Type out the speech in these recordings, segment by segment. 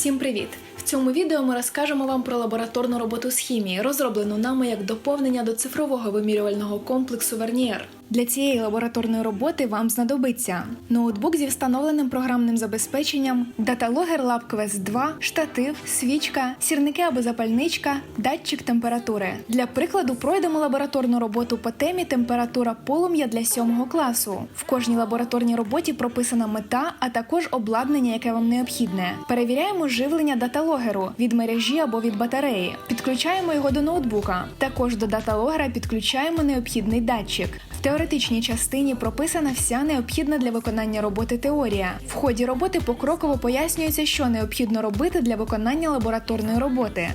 Всім привіт! В цьому відео ми розкажемо вам про лабораторну роботу з хімії, розроблену нами як доповнення до цифрового вимірювального комплексу Вернієр. Для цієї лабораторної роботи вам знадобиться ноутбук зі встановленим програмним забезпеченням, даталогер LabQuest 2, штатив, свічка, сірники або запальничка, датчик температури. Для прикладу пройдемо лабораторну роботу по темі температура полум'я для 7 класу. В кожній лабораторній роботі прописана мета, а також обладнання, яке вам необхідне. Перевіряємо живлення даталогеру від мережі або від батареї. Підключаємо його до ноутбука. Також до даталогера підключаємо необхідний датчик. В теоретичній частині прописана вся необхідна для виконання роботи теорія. В ході роботи покроково пояснюється, що необхідно робити для виконання лабораторної роботи.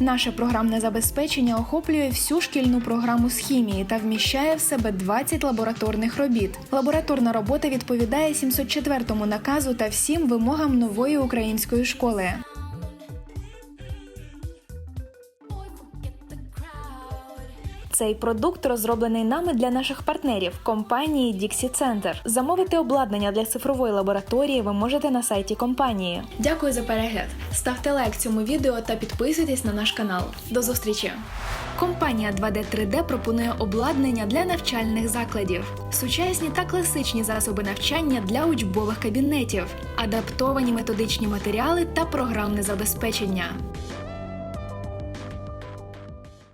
Наше програмне забезпечення охоплює всю шкільну програму з хімії та вміщає в себе 20 лабораторних робіт. Лабораторна робота відповідає 704 наказу та всім вимогам нової української школи. Цей продукт розроблений нами для наших партнерів компанії Dixie Center. Замовити обладнання для цифрової лабораторії ви можете на сайті компанії. Дякую за перегляд. Ставте лайк цьому відео та підписуйтесь на наш канал. До зустрічі! Компанія 2D 3D пропонує обладнання для навчальних закладів, сучасні та класичні засоби навчання для учбових кабінетів, адаптовані методичні матеріали та програмне забезпечення.